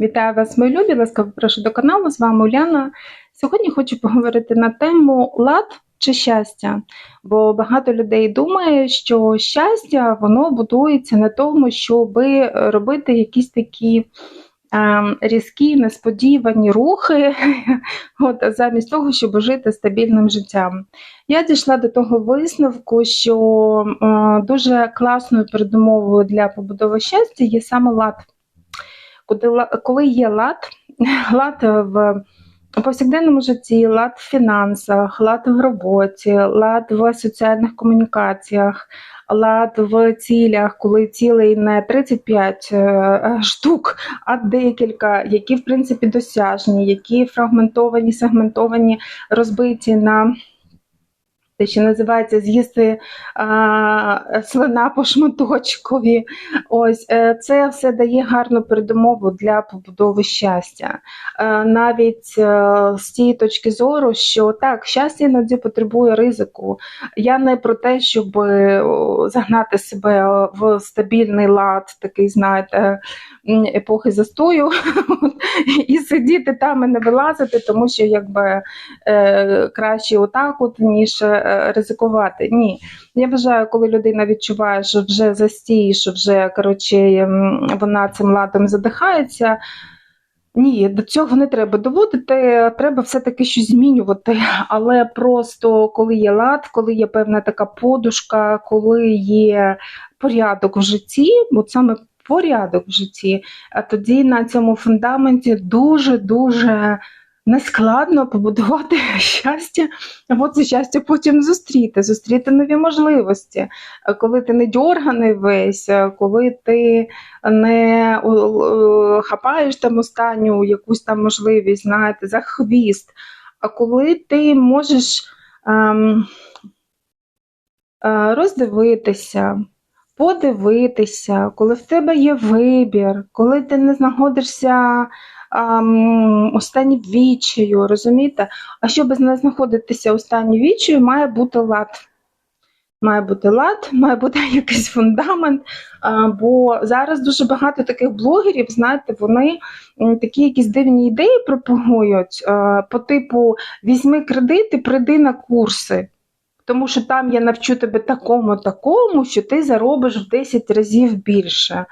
Вітаю вас, мої любі! Ласкаво прошу до каналу. З вами Уляна. Сьогодні хочу поговорити на тему лад чи щастя. Бо багато людей думає, що щастя воно будується на тому, щоб робити якісь такі різкі, несподівані рухи, от, замість того, щоб жити стабільним життям. Я дійшла до того висновку, що дуже класною передумовою для побудови щастя є саме лад. Коли є лад, лад в повсякденному житті, лад в фінансах, лад в роботі, лад в соціальних комунікаціях, лад в цілях, коли цілей не 35 е, штук, а декілька, які в принципі досяжні, які фрагментовані, сегментовані, розбиті на те, що називається з'їсти а, слона по шматочкові. Ось е, це все дає гарну передумову для побудови щастя. Е, Навіть е, з тієї точки зору, що так, щастя іноді потребує ризику. Я не про те, щоб загнати себе в стабільний лад, такий, знаєте, епохи застою, і сидіти там і не вилазити, тому що якби краще отак, от, ніж ризикувати. Ні. Я вважаю, коли людина відчуває, що вже застій, що вже коротше, ем, вона цим ладом задихається. Ні, до цього не треба доводити, треба все-таки щось змінювати. Але просто коли є лад, коли є певна така подушка, коли є порядок в житті, от саме порядок в житті, тоді на цьому фундаменті дуже-дуже нескладно побудувати щастя, або це щастя потім зустріти, зустріти нові можливості. Коли ти не дьорганий весь, коли ти не хапаєш там останню якусь там можливість, знаєте, за хвіст, а коли ти можеш ем, е, роздивитися, подивитися, коли в тебе є вибір, коли ти не знаходишся у стані відчаю, розумієте? А щоб не знаходитися у стані відчаю, має бути лад. Має бути лад, має бути якийсь фундамент. Бо зараз дуже багато таких блогерів, знаєте, вони такі якісь дивні ідеї пропагують по типу: візьми кредит і прийди на курси. Тому що там я навчу тебе такому, такому, що ти заробиш в 10 разів більше.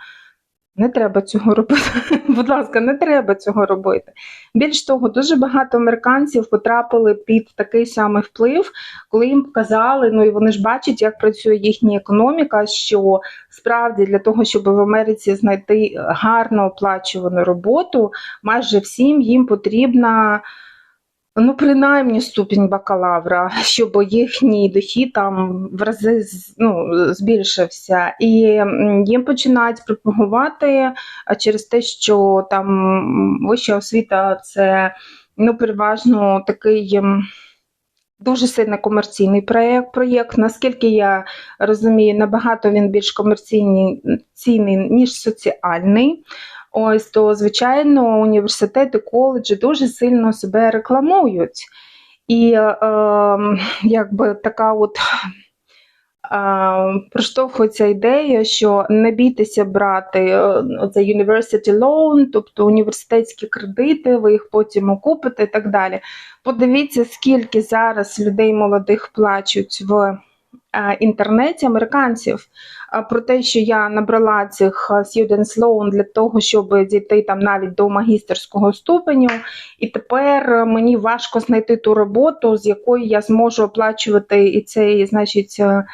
Не треба цього робити. Будь ласка, не треба цього робити. Більш того, дуже багато американців потрапили під такий самий вплив, коли їм показали, ну і вони ж бачать, як працює їхня економіка, що справді для того, щоб в Америці знайти гарно оплачувану роботу, майже всім їм потрібна. Ну, принаймні ступінь бакалавра, щоб їхній дохід там в рази ну, збільшився. І їм починають пропагувати через те, що там вища освіта це ну, переважно такий. Дуже сильно комерційний проєкт, проєкт. Наскільки я розумію, набагато він більш комерційний ніж соціальний. Ось то, звичайно, університети, коледжі дуже сильно себе рекламують. І е, ем, якби така от е, проштовхується ідея, що не бійтеся брати е, оцей university loan, тобто університетські кредити, ви їх потім окупите і так далі. Подивіться, скільки зараз людей молодих плачуть в інтернеті американців а, про те, що я набрала цих а, students loan для того, щоб дійти там навіть до магістерського ступеню, і тепер е, мені важко знайти ту роботу, з якої я зможу оплачувати і цей, значить, е,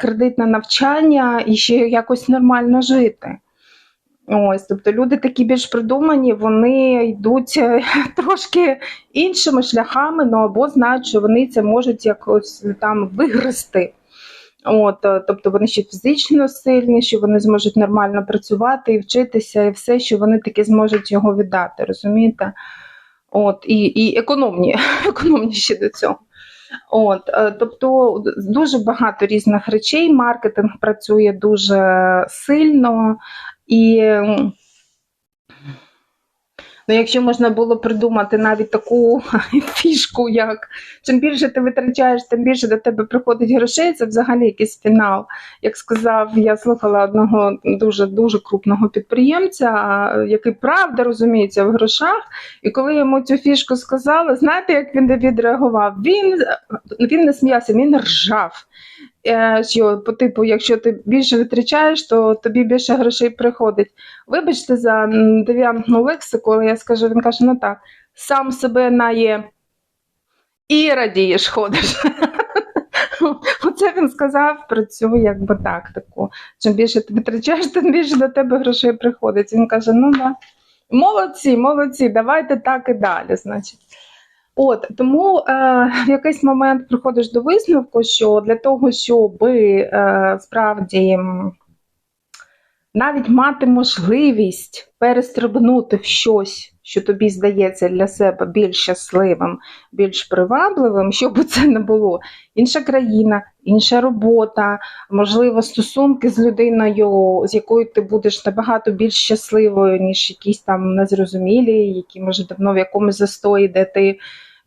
кредит на навчання і ще якось нормально жити. Ось, тобто люди такі більш придумані, вони йдуть е, трошки іншими шляхами, ну або знають, що вони це можуть якось там вигрести. От, е, тобто вони ще фізично сильні, що вони зможуть нормально працювати і вчитися, і все, що вони таки зможуть його віддати, розумієте? От, і, і економні, економні до цього. От, е, тобто дуже багато різних речей. Маркетинг працює дуже сильно, і Ну, якщо можна було придумати навіть таку фішку, як чим більше ти витрачаєш, тим більше до тебе приходить грошей, це взагалі якийсь фінал. Як сказав, я слухала одного дуже дуже крупного підприємця, який правда розуміється в грошах. І коли йому цю фішку сказали, знаєте, як він відреагував? Він, він не сміявся, він ржав. Е, Що по типу, якщо ти більше витрачаєш, то тобі більше грошей приходить. Вибачте за девіантну лексику, але я скажу, він каже: ну так, сам себе нає і радієш, ходиш. Оце він сказав про цю якби тактику. Чим більше ти витрачаєш, тим більше до тебе грошей приходить. Він каже: ну да. Молодці, молодці, давайте так і далі. Значить. От тому е, в якийсь момент приходиш до висновку, що для того, щоб е, справді навіть мати можливість перестрибнути в щось, що тобі здається для себе більш щасливим, більш привабливим, що би це не було, інша країна, інша робота, можливо, стосунки з людиною, з якою ти будеш набагато більш щасливою, ніж якісь там незрозумілі, які може давно в якомусь застої, де ти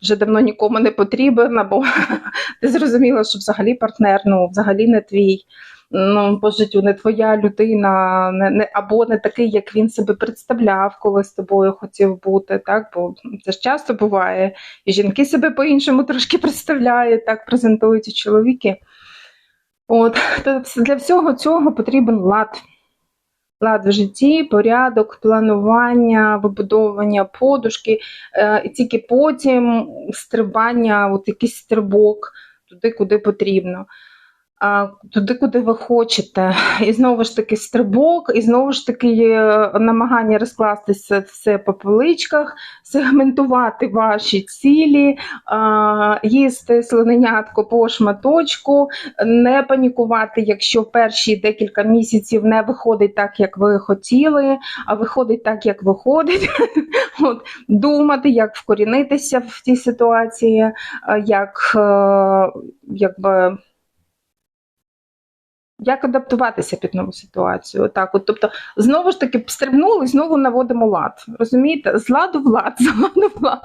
вже давно нікому не потрібен, або ти зрозуміла, що взагалі партнер ну, взагалі не твій. Ну, по життю не твоя людина, не, не, або не такий, як він себе представляв, коли з тобою хотів бути. Так? Бо це ж часто буває. І жінки себе по-іншому трошки представляють, так презентують і чоловіки. От, то для всього цього потрібен лад. Лад в житті, порядок, планування, вибудовування подушки, е, і тільки потім стрибання, от якийсь стрибок туди, куди потрібно. Туди, куди ви хочете. І знову ж таки стрибок, і знову ж таки намагання розкластися все по поличках, сегментувати ваші цілі, їсти слоненятко по шматочку, не панікувати, якщо перші декілька місяців не виходить так, як ви хотіли, а виходить так, як виходить. От, Думати, як вкорінитися в тій ситуації, як е, якби. Як адаптуватися під нову ситуацію? Отак, от, тобто, знову ж таки, стрибнули знову наводимо лад. Розумієте? З ладу в лад, з ладу в лад.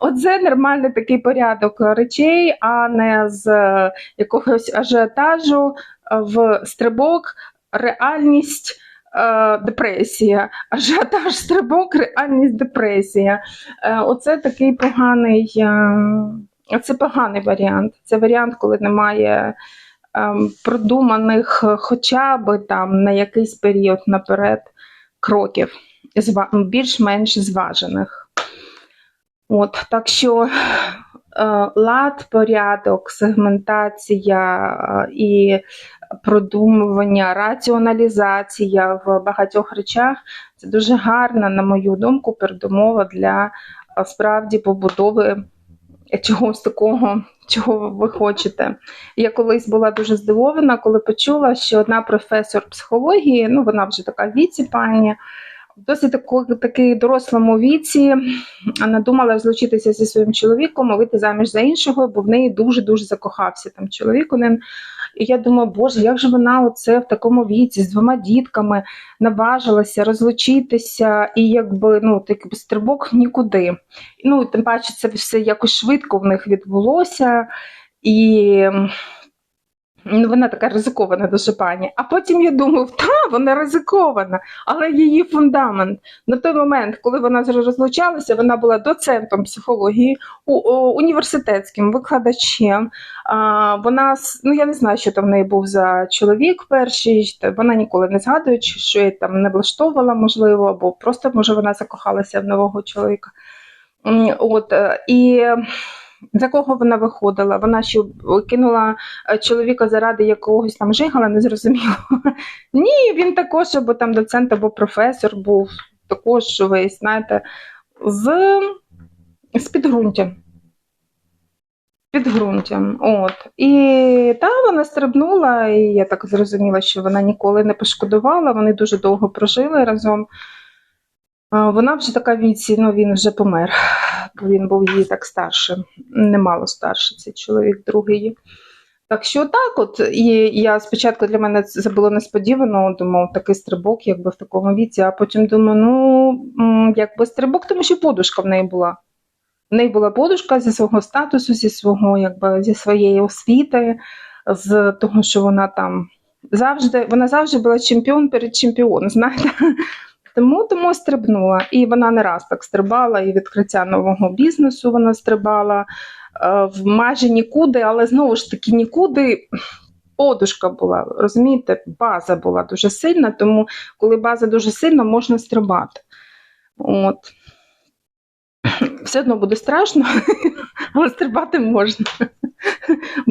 Оце нормальний такий порядок речей, а не з е, якогось ажіотажу е, в стрибок, реальність. е, Депресія, ажіотаж, стрибок, реальність, депресія. Оце такий поганий, це поганий варіант. Це варіант, коли немає ем, продуманих е, хоча б там на якийсь період наперед кроків, більш-менш зважених. От, так що е, лад, порядок, сегментація е, і продумування, раціоналізація в багатьох речах це дуже гарна, на мою думку, передумова для справді побудови чогось такого, чого ви хочете. Я колись була дуже здивована, коли почула, що одна професор психології, ну вона вже така в віці пані, в досить такий дорослому віці надумала розлучитися зі своїм чоловіком, вийти заміж за іншого, бо в неї дуже-дуже закохався там чоловік один. І я думаю, боже, як же вона оце в такому віці з двома дітками наважилася розлучитися, і якби ну такий стрибок нікуди. Ну, тим паче, це все якось швидко в них відбулося. І вона така ризикована дуже пані. А потім я думаю, та, вона ризикована, але її фундамент. На той момент, коли вона розлучалася, вона була доцентом психології, університетським викладачем. А, вона, ну я не знаю, що там в неї був за чоловік перший, вона ніколи не згадує, що її там не влаштовувала, можливо, або просто, може, вона закохалася в нового чоловіка. От, е, і за кого вона виходила? Вона що кинула е, чоловіка заради якогось там жигала, не зрозуміло. Ні, він також, або там доцент, або професор був, також весь, знаєте, з, з підґрунтям. Підґрунтям. От. І та вона стрибнула, і я так зрозуміла, що вона ніколи не пошкодувала, вони дуже довго прожили разом. Вона вже така віці, ну він вже помер, бо він був її так старше, немало старший цей чоловік другий. Так що так, от і я спочатку для мене це було несподівано, думав, такий стрибок, якби в такому віці, а потім думаю, ну якби стрибок, тому що подушка в неї була. В неї була подушка зі свого статусу, зі свого, якби зі своєї освіти, з того, що вона там завжди, вона завжди була чемпіон перед чемпіоном, знаєте. Тому, тому стрибнула. І вона не раз так стрибала, і відкриття нового бізнесу вона стрибала е, в майже нікуди, але знову ж таки нікуди. Подушка була, розумієте, база була дуже сильна, тому коли база дуже сильна, можна стрибати. От. Все одно буде страшно, але стрибати можна.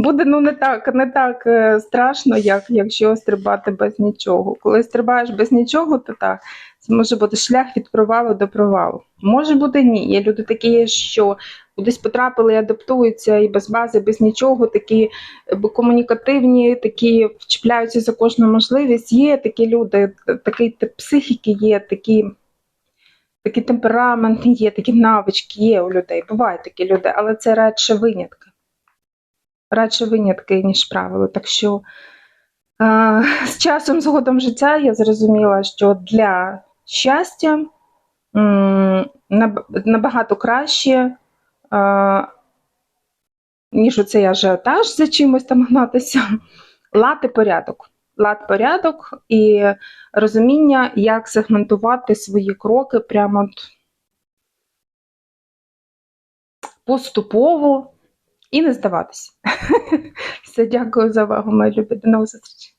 Буде ну не так, не так е, страшно, як якщо стрибати без нічого. Коли стрибаєш без нічого, то так, це може бути шлях від провалу до провалу. Може бути ні. Є люди такі, що кудись потрапили, і адаптуються і без бази, без нічого, такі е, комунікативні, такі вчіпляються за кожну можливість. Є такі люди, такий тип психіки є, такі. Такий темперамент є, такі навички є у людей. Бувають такі люди, але це радше винятки. Радше винятки, ніж правило. Так що е, з часом, згодом життя, я зрозуміла, що для щастя м, набагато краще, е, ніж оцей ажіотаж за чимось там гнатися, лад і порядок. Лад порядок і розуміння, як сегментувати свої кроки прямо поступово і не здаватися. Все, дякую за увагу, мої любі. До нових зустрічей.